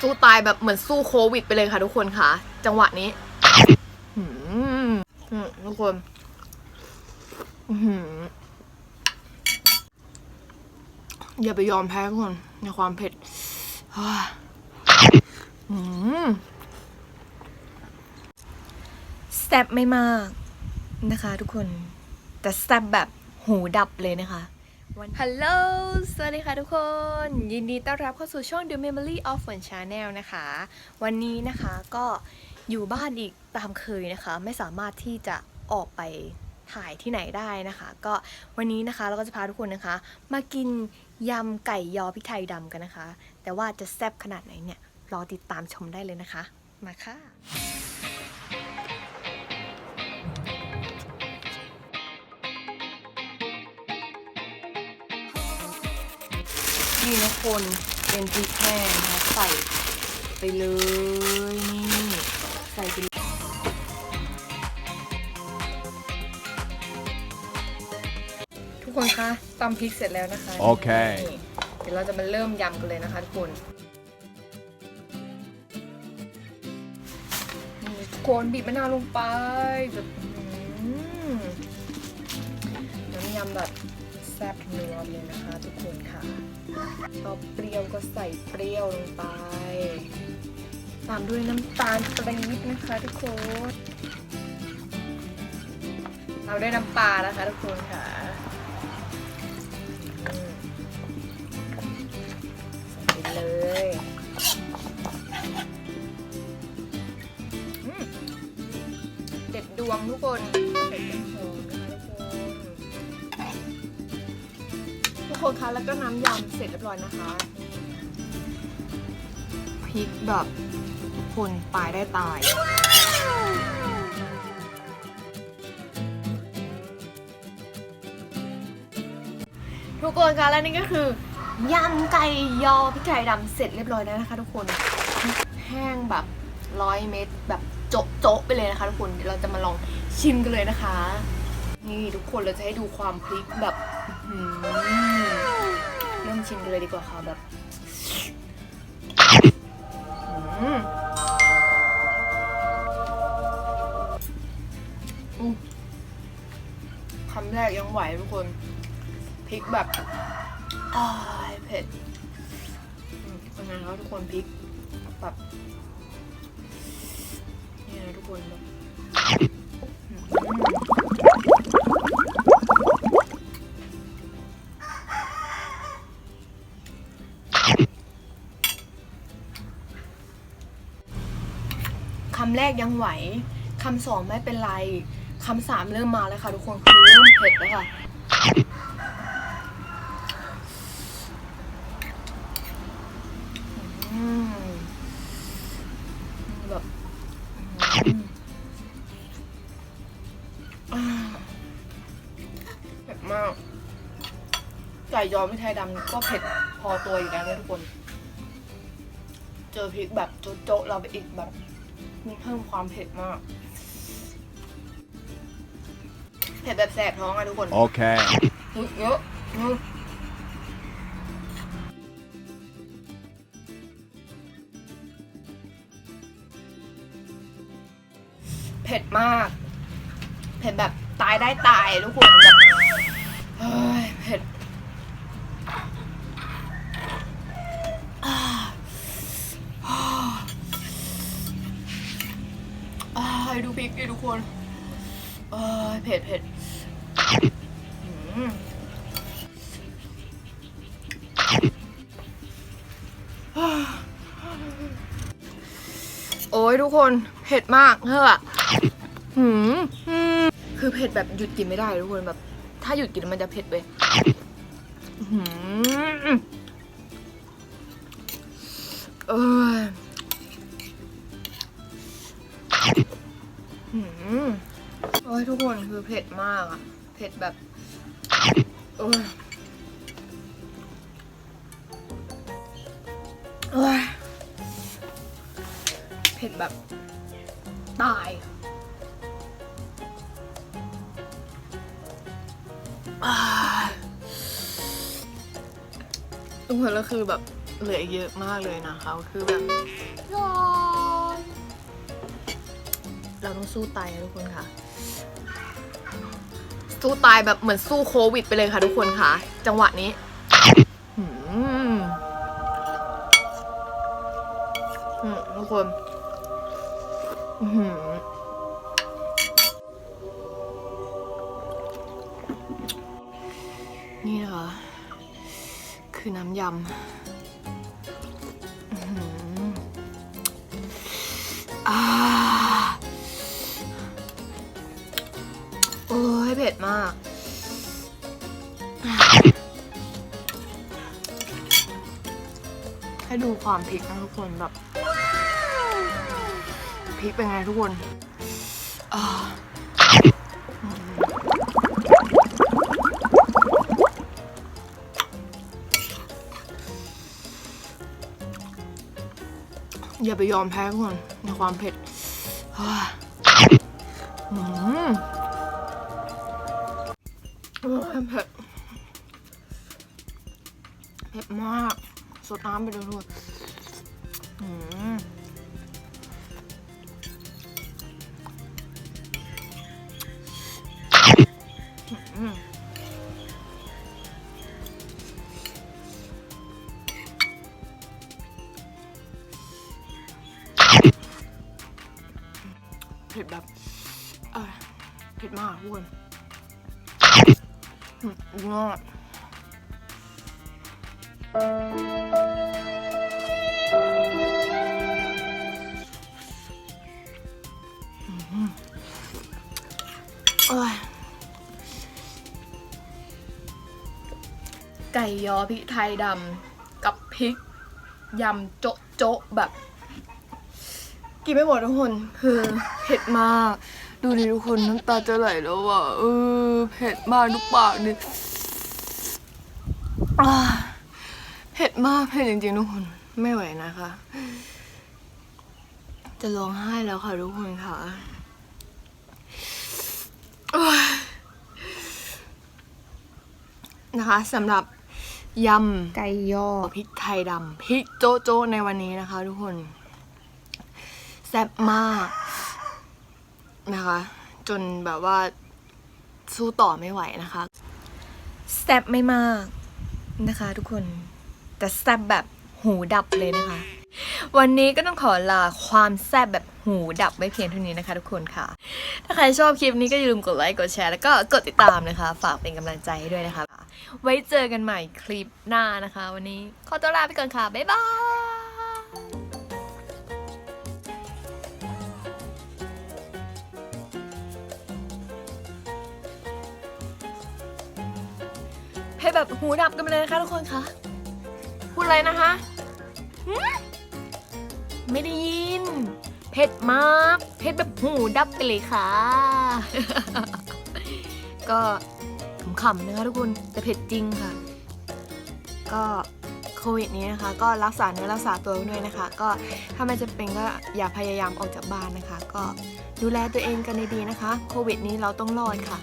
สู้ตายแบบเหมือนสู้โควิดไปเลยค่ะทุกคนค่ะ จังหวะนี้ทุกคนอย่าไปยอมแพ้ทุกคนในความเผ็ดแซ่บไม่มากนะคะทุกคน แต่แซ่บแบบหูดับเลยนะคะ ฮัลโหล สวัสดีค่ะทุกคน ยินดีต้อนรับเข้าสู่ช่อง The Memory of Fun Channel นะคะ วันนี้นะคะก็อยู่บ้านอีกตามเคยนะคะ ไม่สามารถที่จะออกไปถ่ายที่ไหนได้นะคะ ก็วันนี้นะคะเราก็จะพาทุกคนนะคะ มากินยำไก่ยอพริกไทยดำกันนะคะ แต่ว่าจะแซ่บขนาดไหนเนี่ย รอติดตามชมได้เลยนะคะ มาค่ะ นี่นะคนเป็นพริกแห้งนะคะใส่ไปเลยนี่ใส่ไปเลยทุกคนคะตำพริกเสร็จแล้วนะคะโอเคนี่เดี๋ยวเราจะมาเริ่มยำกันเลยนะคะทุกคนนี่ทุกคนบีบมะนาวลงไปแบบอื้อหือน้ำยำแบบ แซ่บนัวเลยนะคะทุกคนค่ะ ชอบเปรี้ยวก็ใส่เปรี้ยวลงไป ตามด้วยน้ำตาลปรี๊บนะคะทุกคนตามด้น้ำปลานะคะทุกคนค่ะใส่เลยเด็ดดวงทุกคน คนทุกคนคะแล้วก็น้ำยำเสร็จเรียบร้อยนะคะพริกแบบคนตายได้ตายทุกคนคะและนี่ก็คือยำไก่ยอพริกไทยดำเสร็จเรียบร้อยแล้วนะคะทุกคนแห้งแบบร้อยเม็ดแบบโจ๊ะโจ๊ะไปเลยนะคะทุกคนเดี๋ยวเราจะมาลองชิมกันเลยนะคะ นี่ทุกคนเราจะให้ดูความพริกแบบ มชิมกันเลยดีกว่าค่ะแบบอืมคำแรกยังไหวทุกคนพริกแบบอ้ายเผ็ดอืมเป็นไงคะทุกคนพริกแบบนี่นะทุกคนแบบ คำแรกยังไหวคำสองไม่เป็นไรคำสามเริ่มมาแล้วค่ะทุกคนคือเริ่มเผ็ดแล้วค่ะอืมแบบอืมเผ็ดมากไก่ยอไม่ไทยดำก็เผ็ดพอตัวอยู่แล้วนะทุกคน เจอพริกแบบโจ๊ะๆเราไปอีกแบบ มีเพิ่มความเผ็ดมาก เผ็ดแบบแสบท้องอะทุกคน Okay. อุ๊ยเยอะอืมเผ็ดมาก เผ็ดแบบตายได้ตายทุกคนแบบเฮ้ยเผ็ดอ่าอ่าอ่า ดูพริกดิทุกคนเอ้ยเผ็ดเผ็ดโอ้ยทุกคน เผ็ดมากเฮ้อะหืมอืมคือเผ็ดแบบหยุดกินไม่ได้ทุกคนแบบ ถ้าหยุดกินมันจะเผ็ดไปหืมเอ้ย หืมโอ้ยทุกคนคือเผ็ดมากอะเผ็ดแบบโอ้ยโอ้ยเผ็ดแบบตายทุกคนแล้วคือแบบเหลือเยอะมากเลยนะคะ คือแบบ เราต้องสู้ตายทุกคนค่ะ สู้ตายแบบเหมือนสู้โควิดไปเลยค่ะทุกคนค่ะ จังหวะนี้ทุกคนนี่นะคะ คือน้ำยำอื้อหืออ่า ผ็ดมาก ให้ดูความพริกนะทุกคนแบบพริกเป็นไงทุกคนอ่าอืมอย่าไปยอมแพ้ทุกคนในความเผ็ดอืม เผ็ดเผ็ดมาก สดน้ำไปเลยทุกคเผ็ดแบบเผ็ดมากทุกคน ยอดไก่ยอพริกไทยดำกับพริกยำโจ๊ะโจ๊ะแบบ กินไม่หมดทุกคน คือเผ็ดมาก ดูดิทุกคนน้ำตาจะไหลแล้วอะเออเผ็ดมากทุกปากดิอ่าเผ็ดมากเผ็ดจริงๆทุกคนไม่ไหวนะคะ จะร้องไห้แล้วค่ะทุกคนค่ะโอ๊ยนะคะสำหรับยำไก่ยอพริกไทยดำพริกโจ๊ะโจ๊ะในวันนี้นะคะ ทุกคนแซ่บมาก นะคะ จนแบบว่าสู้ต่อไม่ไหวนะคะแซบไม่มากนะคะทุกคนแต่แซบแบบหูดับเลยนะคะ วันนี้ก็ต้องขอลาความแซบแบบหูดับไว้เพียงเท่านี้นะคะ ทุกคนค่ะ ถ้าใครชอบคลิปนี้ก็อย่าลืมกดไลค์กดแชร์แล้วก็กดติดตามนะคะ ฝากเป็นกำลังใจให้ด้วยนะคะ ไว้เจอกันใหม่คลิปหน้านะคะ วันนี้ขอตัวลาไปก่อนค่ะ บ๊ายบาย ให้แบบหูดับกันไปเลยนะคะทุกคนคะพูดอะไรนะคะหึไม่ได้ยิน เผ็ดมากเผ็ดแบบหูดับไปเลยค่ะ ก็ขำๆนะคะทุกคนแต่เผ็ดจริงค่ะ ก็โควิดนี้นะคะ ก็รักษาเนื้อรักษาตัวด้วยนะคะ ก็ถ้าไม่จะเป็นก็อย่าพยายามออกจากบ้านนะคะ ก็ดูแลตัวเองกันดีๆนะคะ โควิดนี้เราต้องรอดค่ะ